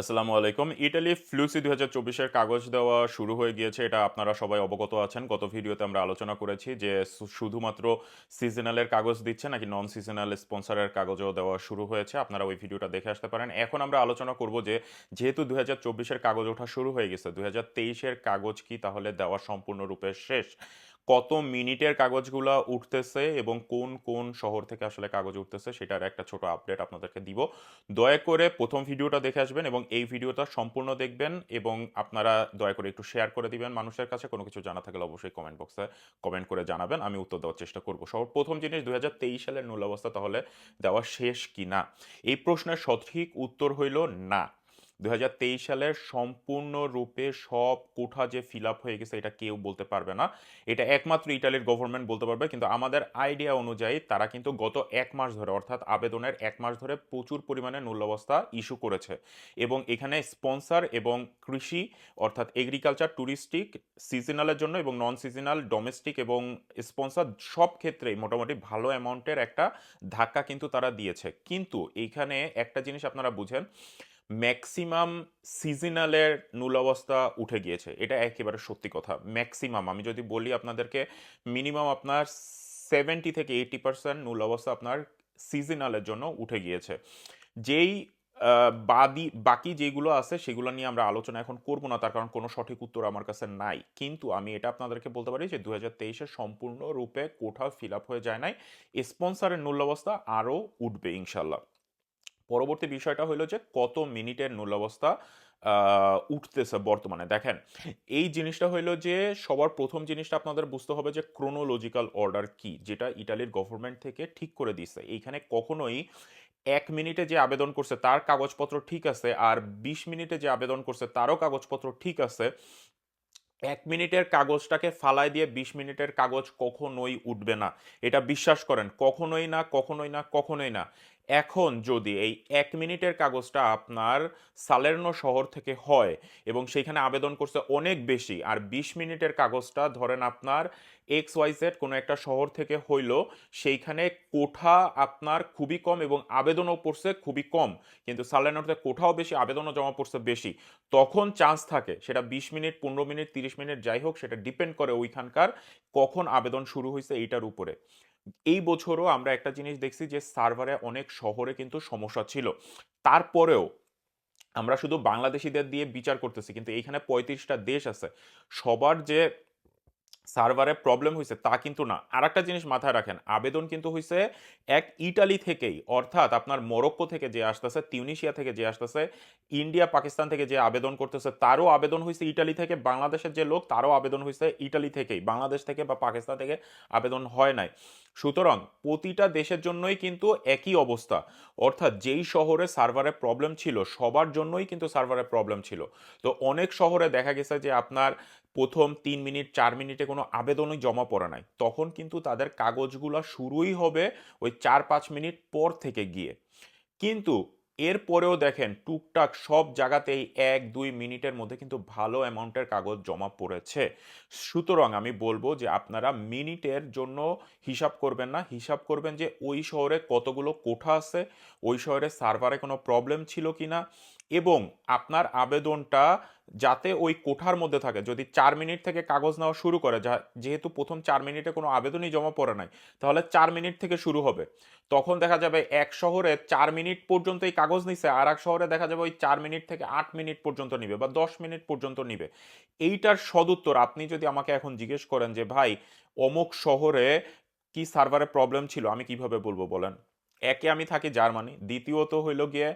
আসসালামু আলাইকুম। ইটালি ফ্লুসি দু হাজার চব্বিশের কাগজ দেওয়া শুরু হয়ে গিয়েছে, এটা আপনারা সবাই অবগত আছেন। গত ভিডিওতে আমরা আলোচনা করেছি যে শুধুমাত্র সিজনালের কাগজ দিচ্ছে নাকি নন সিজনাল স্পন্সরের কাগজও দেওয়া শুরু হয়েছে, আপনারা ওই ভিডিওটা দেখে আসতে পারেন। এখন আমরা আলোচনা করব যে যেহেতু দু হাজার চব্বিশের কাগজ ওঠা শুরু হয়ে গেছে দু হাজার তেইশের কাগজ কি তাহলে দেওয়া সম্পূর্ণরূপে শেষ? কত মিনিটের কাগজগুলো উঠতেছে এবং কোন কোন শহর থেকে আসলে কাগজ উঠতেছে, সেটার একটা ছোট আপডেট আপনাদেরকে দিব। দয়া করে প্রথম ভিডিওটা দেখে আসবেন এবং এই ভিডিওটা সম্পূর্ণ দেখবেন এবং আপনারা দয়া করে একটু শেয়ার করে দিবেন মানুষের কাছে। কোনো কিছু জানা থাকলে অবশ্যই কমেন্ট বক্সে কমেন্ট করে জানাবেন। আমি উত্তর দেওয়ার চেষ্টা করব। সব প্রথম জিনিস, দুই সালের নূল অবস্থা তাহলে দেওয়া শেষ কি না এই প্রশ্নের সঠিক উত্তর হইল না। দু হাজার তেইশ সালের সম্পূর্ণরূপে সব কোঠা যে ফিল আপ হয়ে গেছে, এটা কেউ বলতে পারবে না। এটা একমাত্র ইটালির গভর্নমেন্ট বলতে পারবে, কিন্তু আমাদের আইডিয়া অনুযায়ী তারা কিন্তু গত এক মাস ধরে, অর্থাৎ আবেদনের এক মাস ধরে প্রচুর পরিমাণে নূল্যবস্থা ইস্যু করেছে। এবং এখানে স্পন্সর এবং কৃষি, অর্থাৎ এগ্রিকালচার ট্যুরিস্টিক সিজনালের জন্য এবং নন সিজনাল ডোমেস্টিক এবং স্পন্সর সব ক্ষেত্রেই মোটামুটি ভালো অ্যামাউন্টের একটা ধাক্কা কিন্তু তারা দিয়েছে। কিন্তু এইখানে একটা জিনিস আপনারা বুঝেন ম্যাক্সিমাম সিজনালের নূল অবস্থা উঠে গিয়েছে। এটা একেবারে সত্যি কথা। ম্যাক্সিমাম, আমি যদি বলি আপনাদেরকে, মিনিমাম আপনার সেভেন্টি থেকে এইটি পার্সেন্ট নূল অবস্থা আপনার সিজনালের জন্য উঠে গিয়েছে। যেই বাদি, বাকি যেগুলো আছে, সেগুলো নিয়ে আমরা আলোচনা এখন করব না, তার কারণ কোনো সঠিক উত্তর আমার কাছে নাই। কিন্তু আমি এটা আপনাদেরকে বলতে পারি যে দু হাজার তেইশে সম্পূর্ণরূপে কোঠাও ফিল আপ হয়ে যায় নাই। স্পন্সরের নূল অবস্থা আরও উঠবে, ইনশাল্লাহ। পরবর্তী বিষয়টা হলো যে কত মিনিটের নূল্যাবস্থা উঠতেছে বর্তমানে। দেখেন, এই জিনিসটা হইল যে সবার প্রথম জিনিসটা আপনাদের বুঝতে হবে যে ক্রোনোলজিক্যাল অর্ডার কি, যেটা ইটালির গভর্নমেন্ট থেকে ঠিক করে দিচ্ছে এইখানে কখনোই এক মিনিটে যে আবেদন করছে তার কাগজপত্র ঠিক আছে, আর বিশ মিনিটে যে আবেদন করছে তারও কাগজপত্র ঠিক আছে। এক মিনিটের কাগজটাকে ফালাই দিয়ে বিশ মিনিটের কাগজ কখনোই উঠবে না। এটা বিশ্বাস করেন, কখনোই না কখনোই না কখনোই না। এখন যদি এই এক মিনিটের কাগজটা আপনার সালের্নো শহর থেকে হয় এবং সেইখানে আবেদন করছে অনেক বেশি, আর বিশ মিনিটের কাগজটা ধরেন আপনার এক্স ওয়াই জেড কোনো একটা শহর থেকে হইল, সেইখানে কোঠা আপনার খুবই কম এবং আবেদনও পড়ছে খুবই কম, কিন্তু সালের্নোতে কোঠাও বেশি, আবেদনও জমা পড়ছে বেশি। তখন চান্স থাকে, সেটা বিশ মিনিট, পনেরো মিনিট, তিরিশ মিনিট, যাই হোক, সেটা ডিপেন্ড করে ওইখানকার কখন আবেদন শুরু হয়েছে এইটার উপরে। এই বছরও আমরা একটা জিনিস দেখছি যে সার্ভারে অনেক শহরে কিন্তু সমস্যা ছিল। তারপরেও আমরা শুধু বাংলাদেশিদের দিয়ে বিচার করতেছি, কিন্তু এইখানে পঁয়ত্রিশটা দেশ আছে। সবার যে সার্ভারে প্রবলেম হয়েছে তা কিন্তু না। আর একটা জিনিস মাথায় রাখেন, আবেদন কিন্তু হয়েছে এক ইটালি থেকেই, অর্থাৎ আপনার মরক্কো থেকে যে আসতেছে, তিউনিশিয়া থেকে যে আসতেছে, ইন্ডিয়া, পাকিস্তান থেকে যে আবেদন করতেছে, তারও আবেদন হয়েছে ইটালি থেকে। বাংলাদেশের যে লোক, তারও আবেদন হয়েছে ইটালি থেকেই, বাংলাদেশ থেকে বা পাকিস্তান থেকে আবেদন হয় নাই। সুতরাং প্রতিটা দেশের জন্যই কিন্তু একই অবস্থা। অর্থাৎ যেই শহরে সার্ভারে প্রবলেম ছিল, সবার জন্যই কিন্তু সার্ভারে প্রবলেম ছিল। তো অনেক শহরে দেখা গেছে যে আপনার প্রথম তিন মিনিট, চার মিনিটে কোনো আবেদনই জমা পড়ে নাই। তখন কিন্তু তাদের কাগজগুলো শুরুই হবে ওই চার পাঁচ মিনিট পর থেকে গিয়ে। কিন্তু এরপরেও দেখেন টুকটাক সব জায়গাতেই এক, দুই মিনিটের মধ্যে কিন্তু ভালো অ্যামাউন্টের কাগজ জমা পড়েছে। সুতরাং আমি বলব যে আপনারা মিনিটের জন্য হিসাব করবেন না। হিসাব করবেন যে ওই শহরে কতগুলো কোঠা আছে, ওই শহরে সার্ভারে কোনো প্রবলেম ছিল কি না এবং আপনার আবেদনটা যাতে ওই কোঠার মধ্যে থাকে। যদি চার মিনিট থেকে কাগজ নেওয়া শুরু করে, যা যেহেতু প্রথম চার মিনিটে কোনো আবেদনই জমা পড়ে নাই, তাহলে চার মিনিট থেকে শুরু হবে। তখন দেখা যাবে এক শহরে চার মিনিট পর্যন্ত এই কাগজ নিছে, আর এক শহরে দেখা যাবে ওই চার মিনিট থেকে আট মিনিট পর্যন্ত নিবে বা দশ মিনিট পর্যন্ত নিবে। এইটার সদুত্তর আপনি যদি আমাকে এখন জিজ্ঞেস করেন যে, ভাই, অমুক শহরে কি সার্ভারে প্রবলেম ছিল? আমি কীভাবে বলব বলেন? একে আমি থাকি জার্মানি। দ্বিতীয়ত হইল গিয়ে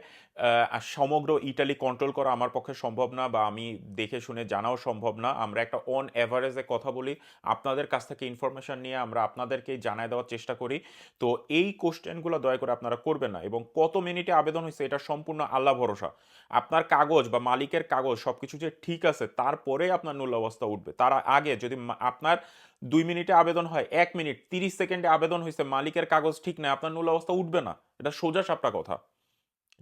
সমগ্র ইটালি কন্ট্রোল করা আমার পক্ষে সম্ভব না বা আমি দেখে শুনে জানাও সম্ভব না। আমরা একটা অন অ্যাভারেজে কথা বলি। আপনাদের কাছ থেকে ইনফরমেশন নিয়ে আমরা আপনাদেরকেই জানায় দেওয়ার চেষ্টা করি। তো এই কোশ্চেনগুলো দয়া করে আপনারা করবেন না এবং কত মিনিটে আবেদন হয়েছে এটা সম্পূর্ণ আল্লাহ ভরসা। আপনার কাগজ বা মালিকের কাগজ সব কিছু যে ঠিক আছে, তারপরে আপনার নূল অবস্থা উঠবে। তার আগে যদি আপনার দুই মিনিটে আবেদন হয়, এক মিনিট, তিরিশ সেকেন্ডে আবেদন হয়েছে, মালিকের কাগজ ঠিক নেই, আপনার নূল অবস্থা উঠবে না, এটা সোজা সাপটা কথা।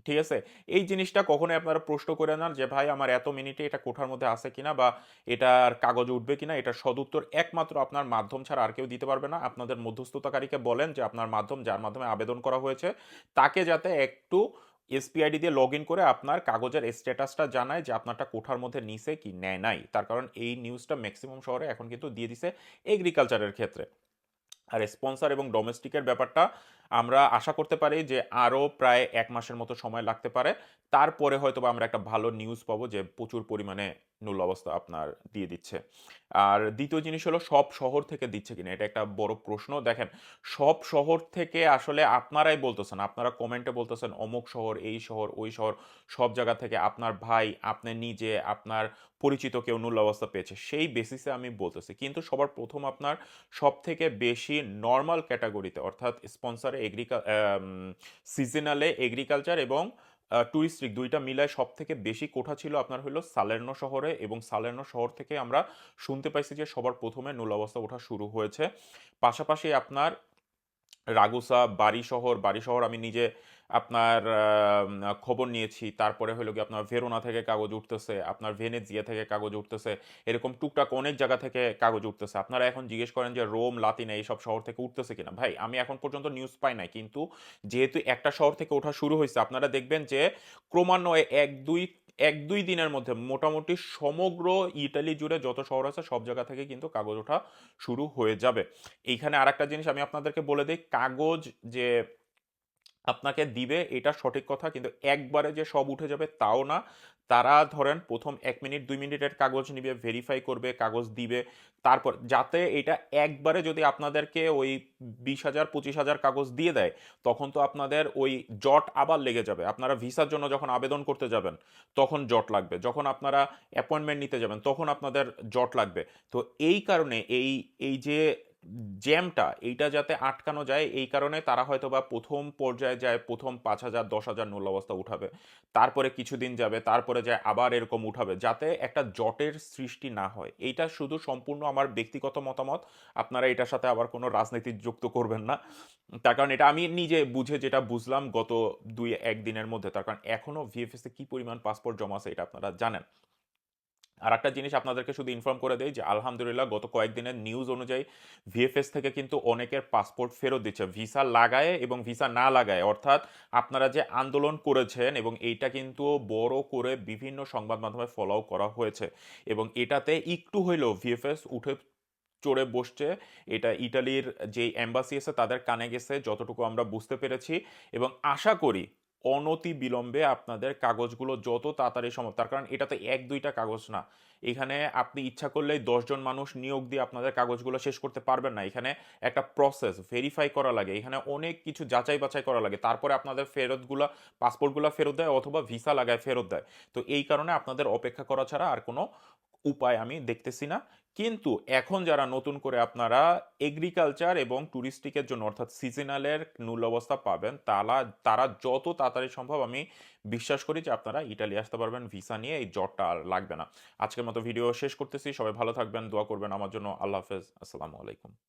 ঠিক আছে? এই জিনিসটা কখনোই আপনারা প্রশ্ন করে নেন যে, ভাই, আমার এত মিনিটে এটা কোঠার মধ্যে আছে কিনা বা এটার কাগজ উঠবে কিনা? এটা সদুত্তর একমাত্র আপনার মাধ্যম ছাড়া আর কেউ দিতে পারবে না। আপনাদের মধ্যস্থতাকারীকে বলেন যে, আপনার মাধ্যম, যার মাধ্যমে আবেদন করা হয়েছে, তাকে যাতে একটু এসপিআইডি দিয়ে লগ ইন করে আপনার কাগজের স্ট্যাটাসটা জানায় যে আপনারটা কোঠার মধ্যে নিছে কি নেয় নাই। তার কারণ এই নিউজটা ম্যাক্সিমাম শহরে এখন কিন্তু দিয়ে দিছে এগ্রিকালচারের ক্ষেত্রে। আর স্পন্সার এবং ডোমেস্টিকের ব্যাপারটা আমরা আশা করতে পারি যে আরও প্রায় এক মাসের মতো সময় লাগতে পারে। তারপরে হয়তো বা আমরা একটা ভালো নিউজ পাবো যে প্রচুর পরিমাণে নূল অবস্থা আপনার দিয়ে দিচ্ছে। আর দ্বিতীয় জিনিস হলো, সব শহর থেকে দিচ্ছে কিনা? এটা একটা বড় প্রশ্ন। দেখেন, সব শহর থেকে আসলে আপনারাই বলতেছেন, আপনারা কমেন্টে বলতেছেন, অমুক শহর, এই শহর, ওই শহর, সব জায়গা থেকে আপনার ভাই, আপনি নিজে, আপনার পরিচিত কেউ নূল অবস্থা পেয়েছে। সেই বেসিসে আমি বলতেছি। কিন্তু সবার প্রথম আপনার সব থেকে বেশি নর্মাল ক্যাটাগরিতে অর্থাৎ স্পন্সারে এগ্রিকাল সিজনালে এগ্রিকালচার এবং টুরিস্টিক দুইটা মিলায় সব থেকে বেশি কোঠা ছিল আপনার হলো সালের্নো শহরে এবং সালের্নো শহর থেকে আমরা শুনতে পাইছি যে সবার প্রথমে নূলাবস্থা ওঠা শুরু হয়েছে। পাশাপাশি আপনার রাগুসা বাড়ি শহর বাড়ি শহর আমি নিজে আপনার খবর নিয়েছি, তারপরে হলো কি আপনার ভেরোনা থেকে কাগজ উঠতেছে, আপনার ভেনেজিয়া থেকে কাগজ উঠতেছে, এরকম টুকটাক অনেক জায়গা থেকে কাগজ উঠতেছে। আপনারা এখন জিজ্ঞেস করেন যে রোম, লাতিনা এইসব শহর থেকে উঠতেছে কিনা? ভাই, আমি এখন পর্যন্ত নিউজ পাই নাই, কিন্তু যেহেতু একটা শহর থেকে ওঠা শুরু হয়েছে, আপনারা দেখবেন যে ক্রমান্বয়ে এক, দুই এক, দুই দিনের মধ্যে মোটামুটি সমগ্র ইটালি জুড়ে যত শহর আছে, সব জায়গা থেকে কিন্তু কাগজ ওঠা শুরু হয়ে যাবে। এইখানে আরেকটা জিনিস আমি আপনাদেরকে বলে দিই, কাগজ যে আপনাকে দিবে, এটা সঠিক কথা, কিন্তু একবারে যে সব উঠে যাবে তাও না। তারা ধরেন প্রথম এক মিনিট, দুই মিনিটের কাগজ নিবে ভেরিফাই করবে, কাগজ দিবে, তারপর যাতে এটা একবারে যদি আপনাদেরকে ওই বিশ হাজার, পঁচিশ হাজার কাগজ দিয়ে দেয়, তখন তো আপনাদের ওই জট আবার লেগে যাবে। আপনারা ভিসার জন্য যখন আবেদন করতে যাবেন, তখন জট লাগবে। যখন আপনারা অ্যাপয়েন্টমেন্ট নিতে যাবেন, তখন আপনাদের জট লাগবে। তো এই কারণে এই এই যে জ্যামটা, এইটা যাতে আটকানো যায়, এই কারণে তারা হয়তো বা প্রথম পর্যায়ে যায়, প্রথম পাঁচ হাজার, দশ হাজার নূল অবস্থা উঠাবে। তারপরে কিছুদিন যাবে, তারপরে যায় আবার এরকম উঠাবে, যাতে একটা জটের সৃষ্টি না হয়। এইটা শুধু সম্পূর্ণ আমার ব্যক্তিগত মতামত, আপনারা এটার সাথে আবার কোনো রাজনীতি যুক্ত করবেন না। তার কারণ এটা আমি নিজে বুঝে যেটা বুঝলাম গত দুই একদিনের মধ্যে, তার কারণ এখনও ভিএফএসে কী পরিমাণ পাসপোর্ট জমা আছে, এটা আপনারা জানেন। আর একটা জিনিস আপনাদেরকে শুধু ইনফর্ম করে দেয় যে, আলহামদুলিল্লাহ গত কয়েকদিনের নিউজ অনুযায়ী ভিএফএস থেকে কিন্তু অনেকের পাসপোর্ট ফেরত দিচ্ছে। ভিসা লাগায় এবং ভিসা না লাগায়। অর্থাৎ আপনারা যে আন্দোলন করেছেন এবং এইটা কিন্তু বড় করে বিভিন্ন সংবাদ মাধ্যমে ফলো করা হয়েছে এবং এটাতে একটু হইলেও ভিএফএস উঠে চড়ে বসছে। এটা ইটালির যে অ্যাম্বাসি আছে, তাদের কানে গেছে, যতটুকু আমরা বুঝতে পেরেছি এবং আশা করি অনতি বিলম্বে আপনাদের কাগজগুলো যত তাড়াতাড়ি সম্ভব, তার কারণ এটা তো এক, দুইটা কাগজ না। এখানে আপনি ইচ্ছা করলেই দশজন মানুষ নিয়োগ দিয়ে আপনাদের কাগজগুলো শেষ করতে পারবেন না। এখানে একটা প্রসেস ভেরিফাই করা লাগে। এখানে অনেক কিছু যাচাই বাছাই করা লাগে। তারপরে আপনাদের ফেরতগুলো পাসপোর্টগুলো ফেরত দেয় অথবা ভিসা লাগায় ফেরত দেয়। তো এই কারণে আপনাদের অপেক্ষা করা ছাড়া আর কোনো উপায় আমি দেখতেছি না। কিন্তু এখন যারা নতুন করে আপনারা এগ্রিকালচার এবং ট্যুরিস্টিকের জন্য, অর্থাৎ সিজনালের নূল অবস্থা পাবেন তারা তারা যত তাড়াতাড়ি সম্ভব আমি বিশ্বাস করি যে আপনারা ইটালি আসতে পারবেন ভিসা নিয়ে এই জ্বরটা আর লাগবে না। আজকের মতো ভিডিও শেষ করতেছি, সবাই ভালো থাকবেন, দোয়া করবেন আমার জন্য। আল্লাহ হাফেজ, আসসালামু আলাইকুম।